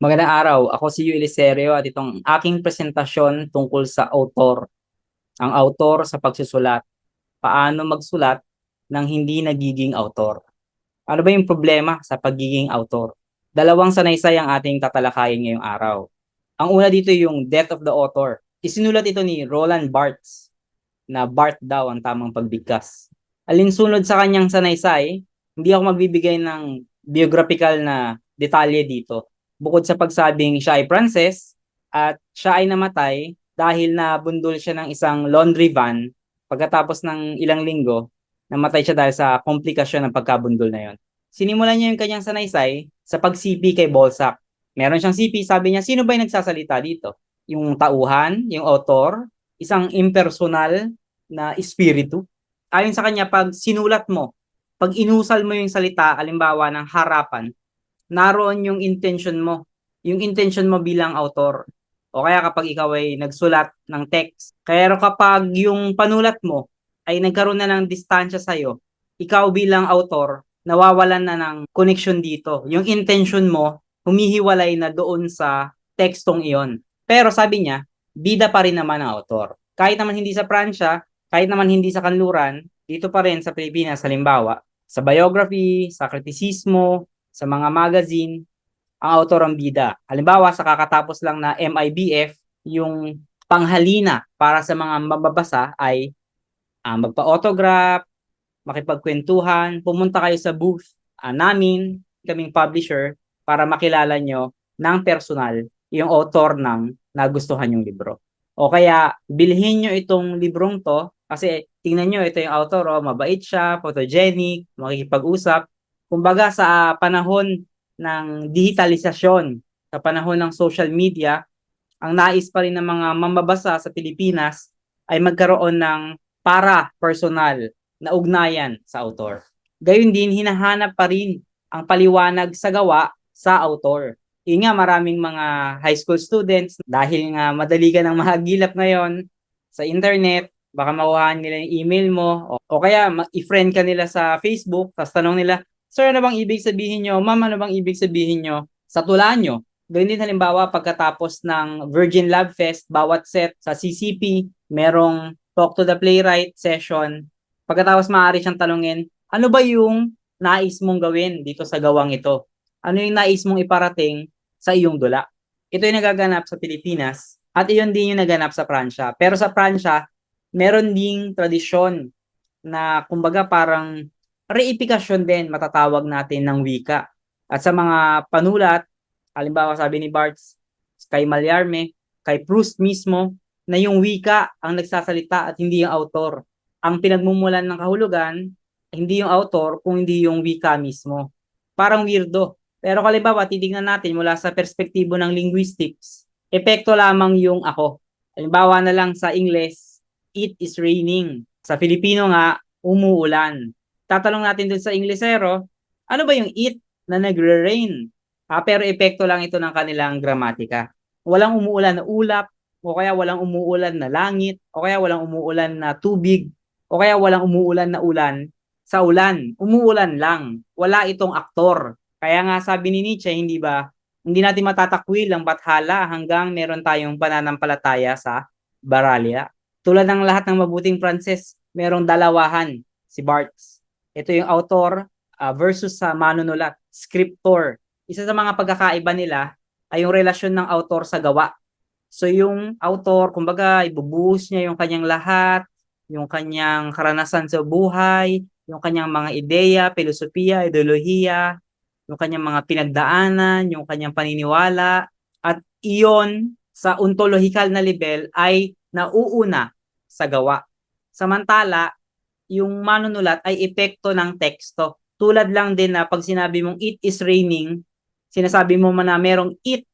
Magandang araw, ako si Yu Eliserio at itong aking presentasyon tungkol sa author. Ang author sa pagsusulat. Paano magsulat nang hindi nagiging author. Ano ba yung problema sa pagiging author? Dalawang sanaysay ang ating tatalakayin ngayong araw. Ang una dito yung death of the author. Isinulat ito ni Roland Barthes na Barth daw ang tamang pagbigkas. Alinsunod sa kanyang sanaysay, hindi ako magbibigay ng biographical na detalye dito bukod sa pagsabing siya ay princess at siya ay namatay dahil nabundol siya ng isang laundry van pagkatapos ng ilang linggo, namatay siya dahil sa komplikasyon ng pagkabundol na yon. Sinimulan niya yung kanyang sanaysay sa pagsipi kay Bolsac. Meron siyang sipi, sabi niya, sino ba yung nagsasalita dito? Yung tauhan, yung author, isang impersonal na espiritu. Ayon sa kanya, pag sinulat mo, pag inusal mo yung salita, alimbawa ng harapan, naroon yung intention mo. Yung intention mo bilang author. O kaya kapag ikaw ay nagsulat ng text. Kaya kapag yung panulat mo ay nagkaroon na ng distansya sa'yo, ikaw bilang author, nawawalan na ng connection dito. Yung intention mo, humihiwalay na doon sa tekstong iyon. Pero sabi niya, bida pa rin naman ang author. Kahit naman hindi sa Pransya, kahit naman hindi sa kanluran, dito pa rin sa Pilipinas, halimbawa, sa biography, sa kritisismo, sa mga magazine, ang author ang bida. Halimbawa, sa kakatapos lang na MIBF, yung panghalina para sa mga mababasa ay uh, magpa-autograph, makipagkwentuhan, pumunta kayo sa booth uh, namin, kaming publisher, para makilala nyo ng personal yung author ng nagustuhan yung libro. O kaya, bilhin nyo itong librong to kasi tingnan nyo, ito yung author, oh, mabait siya, photogenic, makikipag-usap, Kumbaga sa panahon ng digitalisasyon, sa panahon ng social media, ang nais pa rin ng mga mamabasa sa Pilipinas ay magkaroon ng para-personal na ugnayan sa author. Gayun din, hinahanap pa rin ang paliwanag sa gawa sa author. Yun nga, maraming mga high school students, dahil nga madali ka ng mahagilap ngayon sa internet, baka makuhaan nila yung email mo, o, o kaya i-friend ka nila sa Facebook, tapos tanong nila, Sir, ano bang ibig sabihin nyo? Ma'am, ano bang ibig sabihin nyo sa tula nyo? Gawin din halimbawa pagkatapos ng Virgin Lab Fest, bawat set sa CCP, merong Talk to the Playwright session. Pagkatapos maaari siyang tanungin, ano ba yung nais mong gawin dito sa gawang ito? Ano yung nais mong iparating sa iyong dula? Ito yung nagaganap sa Pilipinas at iyon din yung naganap sa Pransya. Pero sa Pransya, meron ding tradisyon na kumbaga parang reifikasyon din matatawag natin ng wika. At sa mga panulat, halimbawa sabi ni Barthes, kay Malyarme, kay Proust mismo, na yung wika ang nagsasalita at hindi yung author. Ang pinagmumulan ng kahulugan, hindi yung author, kung hindi yung wika mismo. Parang weirdo. Pero kalimbawa, titignan natin mula sa perspektibo ng linguistics, epekto lamang yung ako. Halimbawa na lang sa English, it is raining. Sa Filipino nga, umuulan tatanong natin dun sa Inglesero, ano ba yung it na nagre-rain? Ah, pero epekto lang ito ng kanilang gramatika. Walang umuulan na ulap, o kaya walang umuulan na langit, o kaya walang umuulan na tubig, o kaya walang umuulan na ulan sa ulan. Umuulan lang. Wala itong aktor. Kaya nga sabi ni Nietzsche, hindi ba, hindi natin matatakwil ang bathala hanggang meron tayong pananampalataya sa Baralia. Tulad ng lahat ng mabuting Pranses, merong dalawahan, si Barthes. Ito yung author uh, versus sa manunulat, scriptor. Isa sa mga pagkakaiba nila ay yung relasyon ng author sa gawa. So yung author, kumbaga, ibubuhos niya yung kanyang lahat, yung kanyang karanasan sa buhay, yung kanyang mga ideya, filosofiya, ideolohiya, yung kanyang mga pinagdaanan, yung kanyang paniniwala, at iyon sa ontologikal na level ay nauuna sa gawa. Samantala, yung manunulat ay epekto ng teksto. Tulad lang din na pag sinabi mong it is raining, sinasabi mo man na merong it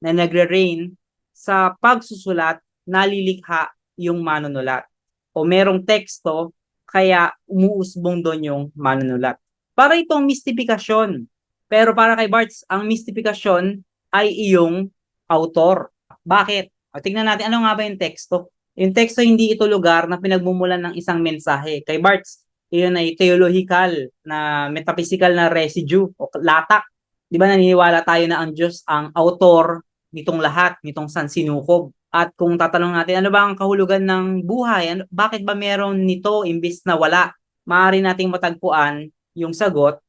na nagre-rain, sa pagsusulat, nalilikha yung manunulat. O merong teksto, kaya umuusbong doon yung manunulat. Para itong mystifikasyon. Pero para kay Bartz, ang mystifikasyon ay iyong author. Bakit? O, tingnan natin, ano nga ba yung teksto? Yung teksto hindi ito lugar na pinagmumulan ng isang mensahe. Kay Barthes, iyon ay theological na metaphysical na residue o latak Di ba naniniwala tayo na ang Diyos ang author nitong lahat, nitong sansinukob. At kung tatanong natin, ano ba ang kahulugan ng buhay? Ano, bakit ba meron nito imbis na wala? Maaari nating matagpuan yung sagot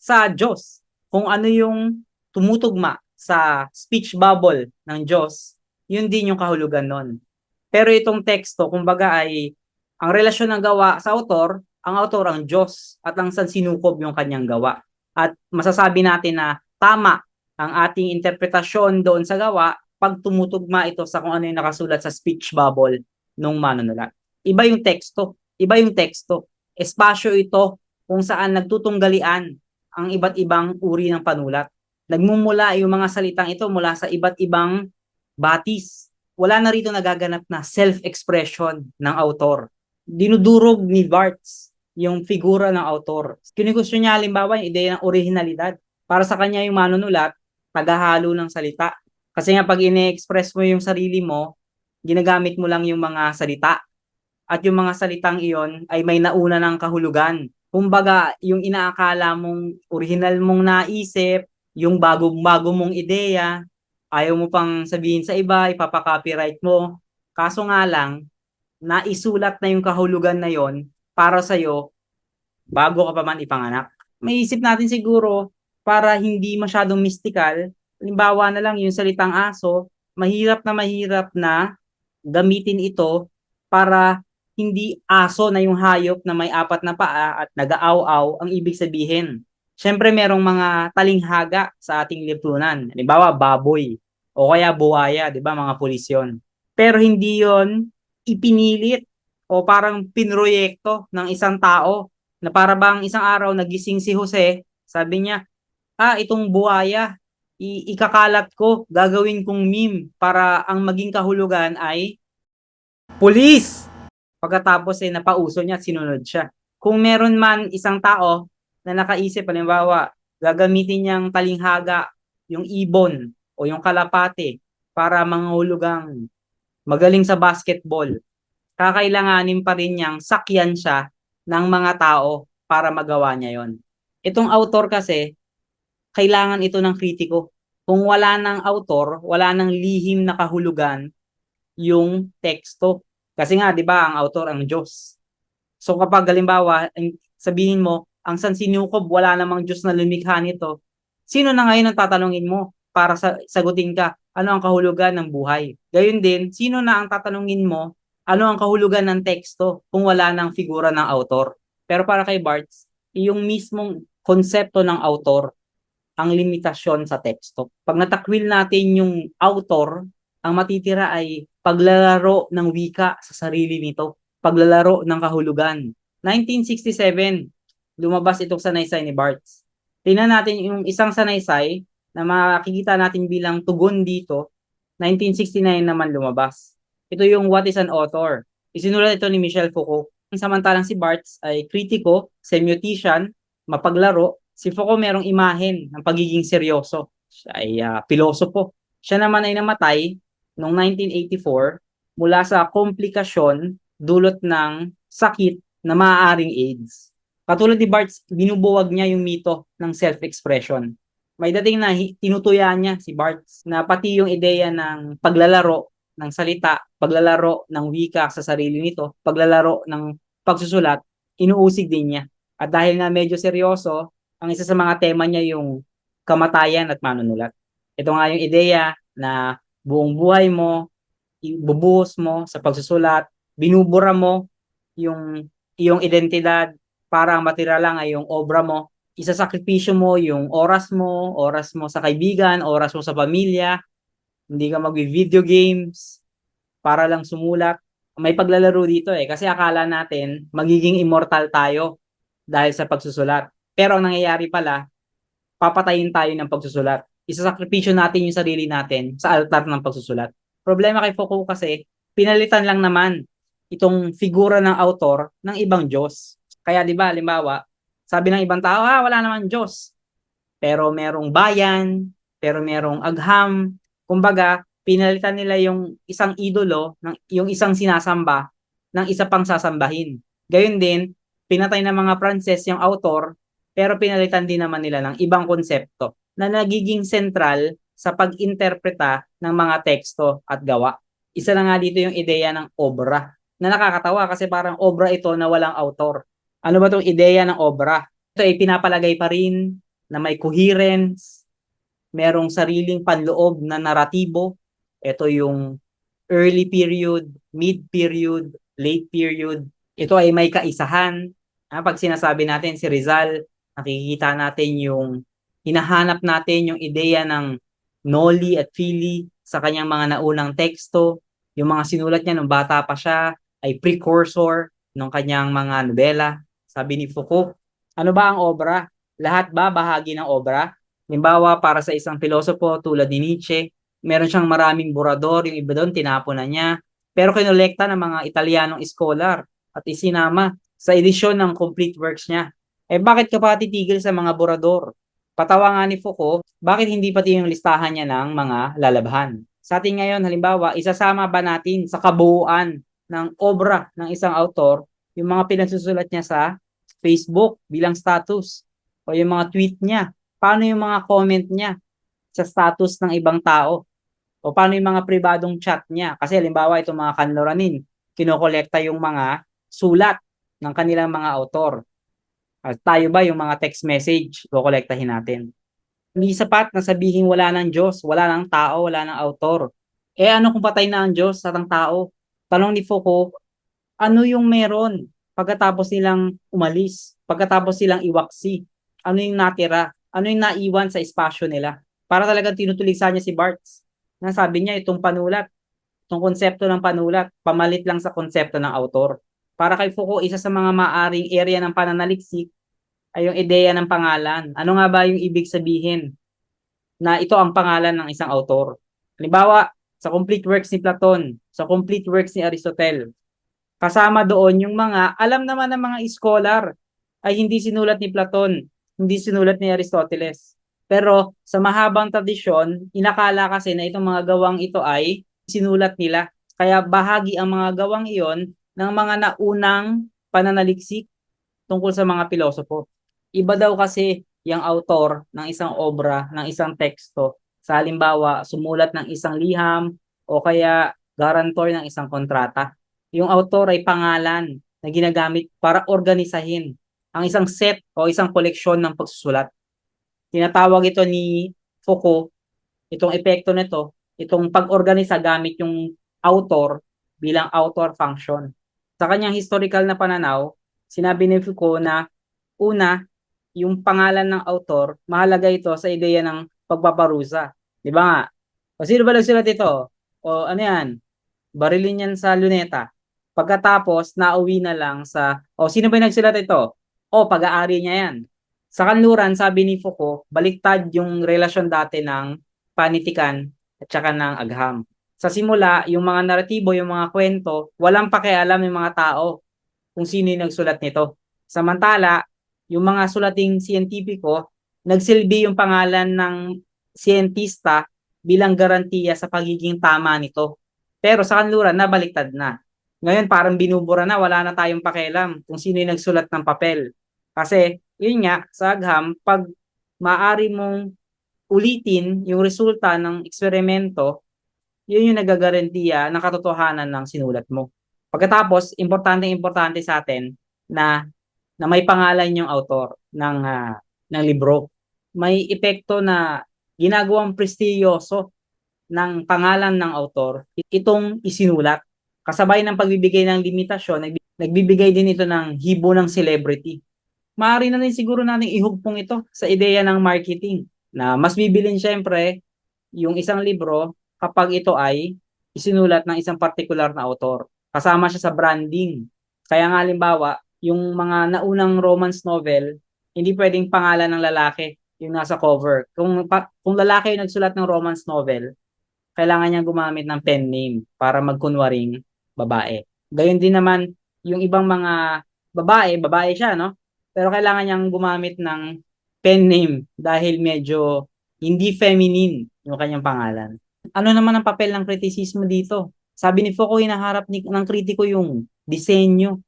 sa Diyos. Kung ano yung tumutugma sa speech bubble ng Diyos, yun din yung kahulugan nun. Pero itong teksto, kumbaga ay ang relasyon ng gawa sa author, ang author ang Diyos at ang sansinukob yung kanyang gawa. At masasabi natin na tama ang ating interpretasyon doon sa gawa pag tumutugma ito sa kung ano yung nakasulat sa speech bubble nung manunulat. Iba yung teksto, iba yung teksto. Espasyo ito kung saan nagtutunggalian ang iba't ibang uri ng panulat. Nagmumula yung mga salitang ito mula sa iba't ibang batis. Wala na rito nagaganap na self-expression ng author. Dinudurog ni Barthes yung figura ng author. Kinigusto niya halimbawa yung ideya ng originalidad. Para sa kanya yung manunulat, tagahalo ng salita. Kasi nga pag ine-express mo yung sarili mo, ginagamit mo lang yung mga salita. At yung mga salitang iyon ay may nauna ng kahulugan. Kumbaga, yung inaakala mong original mong naisip, yung bago-bago mong ideya, ayaw mo pang sabihin sa iba, ipapaka-copyright mo. Kaso nga lang, naisulat na yung kahulugan na yon para sa'yo bago ka pa man ipanganak. May isip natin siguro para hindi masyadong mystical, halimbawa na lang yung salitang aso, mahirap na mahirap na gamitin ito para hindi aso na yung hayop na may apat na paa at nag-aaw-aw ang ibig sabihin. Siyempre merong mga talinghaga sa ating lipunan. Halimbawa, baboy o kaya buwaya, di ba, mga pulis yun. Pero hindi yon ipinilit o parang pinroyekto ng isang tao na para bang isang araw nagising si Jose, sabi niya, ah, itong buwaya, ikakalat ko, gagawin kong meme para ang maging kahulugan ay police. Pagkatapos eh, napauso niya at sinunod siya. Kung meron man isang tao na nakaisip, halimbawa, gagamitin niyang talinghaga, yung ibon o yung kalapate para manghulugang magaling sa basketball, kakailanganin pa rin niyang sakyan siya ng mga tao para magawa niya yon. Itong author kasi, kailangan ito ng kritiko. Kung wala ng author, wala ng lihim na kahulugan yung teksto. Kasi nga, di ba, ang author ang Diyos. So kapag halimbawa, sabihin mo, ang sansinukob, wala namang Diyos na lumikha nito, sino na ngayon ang tatanungin mo para sa, sagutin ka, ano ang kahulugan ng buhay? Gayun din, sino na ang tatanungin mo, ano ang kahulugan ng teksto kung wala ng figura ng author? Pero para kay Bartz, yung mismong konsepto ng author ang limitasyon sa teksto. Pag natakwil natin yung author, ang matitira ay paglalaro ng wika sa sarili nito, paglalaro ng kahulugan. 1967, lumabas itong sanaysay ni Bartz. Tingnan natin yung isang sanaysay na makikita natin bilang tugon dito, 1969 naman lumabas. Ito yung What is an Author? Isinulat ito ni Michel Foucault. Samantalang si Bartz ay kritiko, semiotician, mapaglaro, Si Foucault merong imahen ng pagiging seryoso. Siya ay uh, pilosopo. Siya naman ay namatay noong 1984 mula sa komplikasyon dulot ng sakit na maaaring AIDS. Katulad ni Barthes, binubuwag niya yung mito ng self-expression. May dating na tinutuya niya si Barthes na pati yung ideya ng paglalaro ng salita, paglalaro ng wika sa sarili nito, paglalaro ng pagsusulat, inuusig din niya. At dahil nga medyo seryoso, ang isa sa mga tema niya yung kamatayan at manunulat. Ito nga yung ideya na buong buhay mo, ibubuhos mo sa pagsusulat, binubura mo yung iyong identidad para matira lang ay yung obra mo. Isasakripisyo mo yung oras mo, oras mo sa kaibigan, oras mo sa pamilya, hindi ka mag-video games para lang sumulat. May paglalaro dito eh kasi akala natin magiging immortal tayo dahil sa pagsusulat. Pero ang nangyayari pala, papatayin tayo ng pagsusulat. Isasakripisyo natin yung sarili natin sa altar ng pagsusulat. Problema kay Foucault kasi, pinalitan lang naman itong figura ng author ng ibang Diyos. Kaya di ba, halimbawa, sabi ng ibang tao, ah, wala naman Diyos. Pero merong bayan, pero merong agham. Kumbaga, pinalitan nila yung isang idolo, ng, yung isang sinasamba, ng isa pang sasambahin. Gayon din, pinatay ng mga Pranses yung author pero pinalitan din naman nila ng ibang konsepto. na nagiging sentral sa pag-interpreta ng mga teksto at gawa. Isa na nga dito yung ideya ng obra na nakakatawa kasi parang obra ito na walang autor. Ano ba itong ideya ng obra? Ito ay pinapalagay pa rin na may coherence, merong sariling panloob na naratibo. Ito yung early period, mid period, late period. Ito ay may kaisahan. Ah, pag sinasabi natin si Rizal, nakikita natin yung hinahanap natin yung ideya ng Noli at Fili sa kanyang mga naunang teksto. Yung mga sinulat niya nung bata pa siya ay precursor ng kanyang mga nobela. Sabi ni Foucault, ano ba ang obra? Lahat ba bahagi ng obra? Halimbawa, para sa isang pilosopo tulad ni Nietzsche, meron siyang maraming burador, yung iba doon tinapon na niya. Pero kinolekta ng mga Italianong scholar at isinama sa edisyon ng complete works niya. Eh bakit ka pa titigil sa mga burador? Patawa nga ni Foucault, bakit hindi pati yung listahan niya ng mga lalabhan? Sa atin ngayon, halimbawa, isasama ba natin sa kabuuan ng obra ng isang autor yung mga pinagsusulat niya sa Facebook bilang status o yung mga tweet niya? Paano yung mga comment niya sa status ng ibang tao? O paano yung mga pribadong chat niya? Kasi halimbawa itong mga kanloranin, kinokolekta yung mga sulat ng kanilang mga autor. At tayo ba yung mga text message, kokolektahin natin. Hindi sapat na sabihin wala ng Diyos, wala ng tao, wala ng autor. Eh ano kung patay na ang Diyos at ang tao? Tanong ni Foucault, ano yung meron pagkatapos nilang umalis, pagkatapos silang iwaksi? Ano yung natira? Ano yung naiwan sa espasyo nila? Para talagang tinutulisan niya si Barthes. Nasabi niya itong panulat, itong konsepto ng panulat, pamalit lang sa konsepto ng autor. Para kay Foucault, isa sa mga maaring area ng pananaliksik ay yung ideya ng pangalan. Ano nga ba yung ibig sabihin na ito ang pangalan ng isang autor? Halimbawa, sa complete works ni Platon, sa complete works ni Aristotle, kasama doon yung mga, alam naman ng mga scholar, ay hindi sinulat ni Platon, hindi sinulat ni Aristoteles. Pero sa mahabang tradisyon, inakala kasi na itong mga gawang ito ay sinulat nila. Kaya bahagi ang mga gawang iyon ng mga naunang pananaliksik tungkol sa mga pilosopo. Iba daw kasi yung autor ng isang obra, ng isang teksto, sa halimbawa, sumulat ng isang liham o kaya garantor ng isang kontrata. Yung autor ay pangalan na ginagamit para organisahin ang isang set o isang koleksyon ng pagsusulat. Tinatawag ito ni Foucault, itong epekto nito, itong pag-organisa gamit yung author bilang author function. Sa kanyang historical na pananaw, sinabi ni Foucault na una, yung pangalan ng author, mahalaga ito sa ideya ng pagpaparusa. Di ba nga? O sino ba nagsulat ito? O ano yan? Barilin yan sa luneta. Pagkatapos, nauwi na lang sa, o sino ba nagsulat ito? O pag-aari niya yan. Sa kanluran, sabi ni Foucault, baliktad yung relasyon dati ng panitikan at saka ng agham sa simula, yung mga naratibo, yung mga kwento, walang pakialam yung mga tao kung sino yung nagsulat nito. Samantala, yung mga sulating siyentipiko, nagsilbi yung pangalan ng siyentista bilang garantiya sa pagiging tama nito. Pero sa kanluran, nabaliktad na. Ngayon, parang binubura na, wala na tayong pakialam kung sino yung nagsulat ng papel. Kasi, yun nga, sa agham, pag maari mong ulitin yung resulta ng eksperimento, yun yung nagagarantiya ng katotohanan ng sinulat mo. Pagkatapos, importante-importante sa atin na na may pangalan yung author ng uh, ng libro. May epekto na ginagawang prestigiyoso ng pangalan ng author itong isinulat. Kasabay ng pagbibigay ng limitasyon, nagbibigay din ito ng hibo ng celebrity. Maaari na rin siguro natin ihugpong ito sa ideya ng marketing na mas bibilin syempre yung isang libro kapag ito ay isinulat ng isang particular na author. Kasama siya sa branding. Kaya nga halimbawa, yung mga naunang romance novel, hindi pwedeng pangalan ng lalaki yung nasa cover. Kung, pa, kung lalaki yung nagsulat ng romance novel, kailangan niya gumamit ng pen name para magkunwaring babae. Gayon din naman yung ibang mga babae, babae siya, no? Pero kailangan niyang gumamit ng pen name dahil medyo hindi feminine yung kanyang pangalan ano naman ang papel ng kritisismo dito? Sabi ni Foucault, hinaharap ni, ng kritiko yung disenyo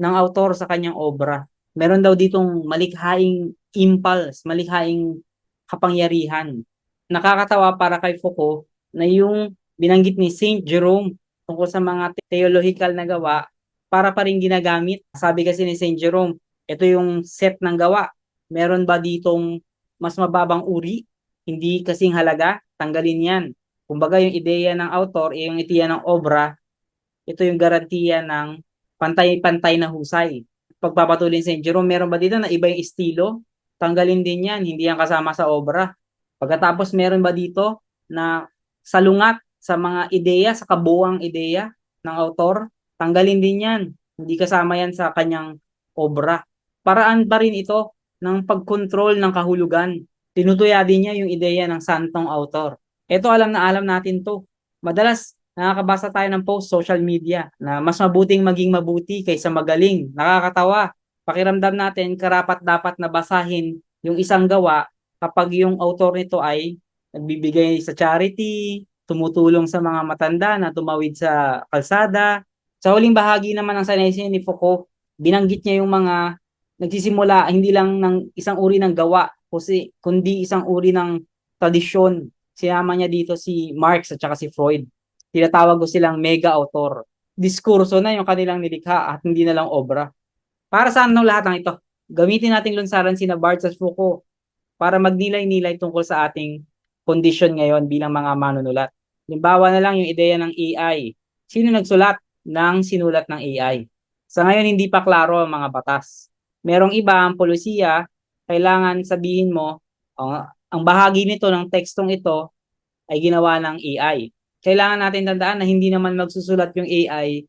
ng autor sa kanyang obra. Meron daw ditong malikhaing impulse, malikhaing kapangyarihan. Nakakatawa para kay Foucault na yung binanggit ni Saint Jerome tungkol sa mga theological na gawa para pa rin ginagamit. Sabi kasi ni Saint Jerome, ito yung set ng gawa. Meron ba ditong mas mababang uri? Hindi kasing halaga? Tanggalin yan. Kumbaga yung ideya ng author, eh, yung ideya ng obra, ito yung garantiya ng pantay-pantay na husay. Pagpapatuloy ni Saint Jerome, meron ba dito na iba yung estilo? Tanggalin din yan, hindi yan kasama sa obra. Pagkatapos meron ba dito na salungat sa mga ideya, sa kabuang ideya ng autor? Tanggalin din yan. Hindi kasama yan sa kanyang obra. Paraan pa rin ito ng pagkontrol ng kahulugan. Tinutuya din niya yung ideya ng santong autor. Ito alam na alam natin to. Madalas nakakabasa tayo ng post social media na mas mabuting maging mabuti kaysa magaling. Nakakatawa. Pakiramdam natin karapat dapat na basahin yung isang gawa kapag yung author nito ay nagbibigay sa charity, tumutulong sa mga matanda na tumawid sa kalsada. Sa huling bahagi naman ng sanaysin ni Foucault, binanggit niya yung mga nagsisimula hindi lang ng isang uri ng gawa, kasi kundi isang uri ng tradisyon. Sinama niya dito si Marx at saka si Freud. Tinatawag ko silang mega author. Diskurso na yung kanilang nilikha at hindi na lang obra. Para saan ng lahat ng ito? Gamitin nating lunsaran sina Barthes at Foucault para magnilay-nilay tungkol sa ating kondisyon ngayon bilang mga manunulat. Limbawa na lang yung ideya ng AI. Sino nagsulat ng sinulat ng AI? Sa ngayon, hindi pa klaro ang mga batas. Merong iba ang polisiya, kailangan sabihin mo, ang, ang bahagi nito ng tekstong ito ay ginawa ng AI. Kailangan natin tandaan na hindi naman magsusulat yung AI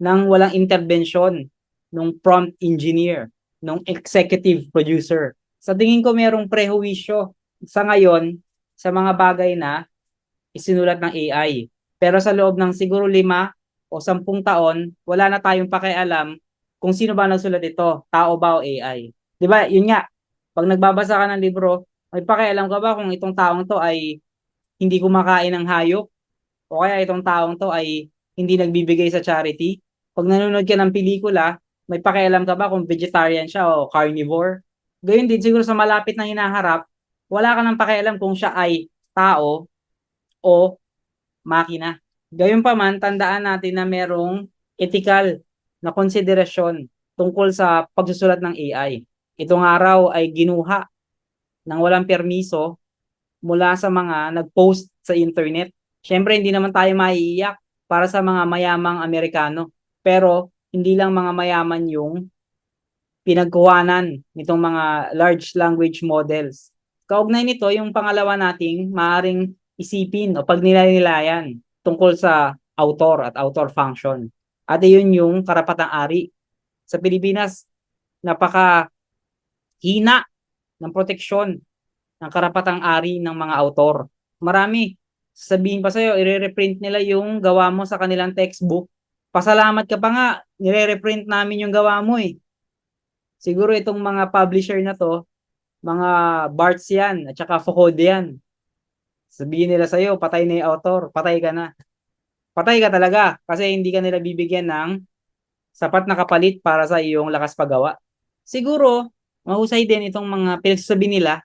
nang walang intervention ng prompt engineer, ng executive producer. Sa tingin ko merong prehuwisyo sa ngayon sa mga bagay na isinulat ng AI. Pero sa loob ng siguro lima o sampung taon, wala na tayong pakialam kung sino ba nagsulat ito, tao ba o AI. 'Di ba? Yun nga. Pag nagbabasa ka ng libro, may pakialam ka ba kung itong taong to ay hindi kumakain ng hayop o kaya itong taong to ay hindi nagbibigay sa charity? Pag nanonood ka ng pelikula, may pakialam ka ba kung vegetarian siya o carnivore? Gayun din siguro sa malapit na hinaharap, wala ka nang pakialam kung siya ay tao o makina. Gayun pa man, tandaan natin na merong ethical na konsiderasyon tungkol sa pagsusulat ng AI. Itong araw ay ginuha ng walang permiso mula sa mga nag-post sa internet. Siyempre, hindi naman tayo maiiyak para sa mga mayamang Amerikano. Pero, hindi lang mga mayaman yung pinagkuhanan nitong mga large language models. Kaugnay nito, yung pangalawa nating maaring isipin o pagnilay-nilayan tungkol sa author at author function. At yun yung karapatang ari. Sa Pilipinas, napaka hina ng proteksyon ng karapatang ari ng mga author. Marami. Sabihin pa sa'yo, i-reprint nila yung gawa mo sa kanilang textbook. Pasalamat ka pa nga, nire-reprint namin yung gawa mo eh. Siguro itong mga publisher na to, mga Barts yan, at saka Foucault yan. Sabihin nila sa'yo, patay na yung author, patay ka na. Patay ka talaga kasi hindi ka nila bibigyan ng sapat na kapalit para sa iyong lakas paggawa. Siguro, mahusay din itong mga pinagsasabi nila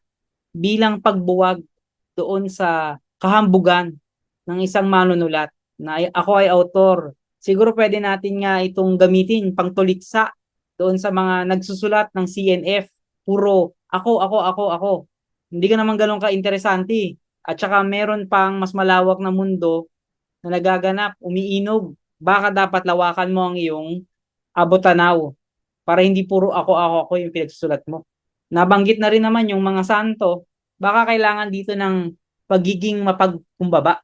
bilang pagbuwag doon sa kahambugan ng isang manunulat na ako ay author. Siguro pwede natin nga itong gamitin pangtuliksa doon sa mga nagsusulat ng CNF. Puro ako, ako, ako, ako. Hindi ka naman ganun ka-interesante. At saka meron pang mas malawak na mundo na nagaganap, umiinog. Baka dapat lawakan mo ang iyong abotanaw para hindi puro ako, ako, ako yung pinagsusulat mo. Nabanggit na rin naman yung mga santo, baka kailangan dito ng pagiging mapagkumbaba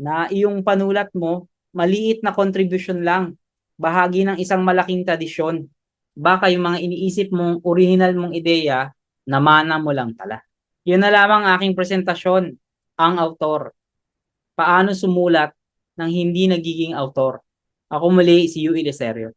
na iyong panulat mo, maliit na contribution lang, bahagi ng isang malaking tradisyon. Baka yung mga iniisip mong original mong ideya, namana mo lang pala. Yun na lamang aking presentasyon, ang autor. Paano sumulat ng hindi nagiging autor. Ako muli si Yui Leserio.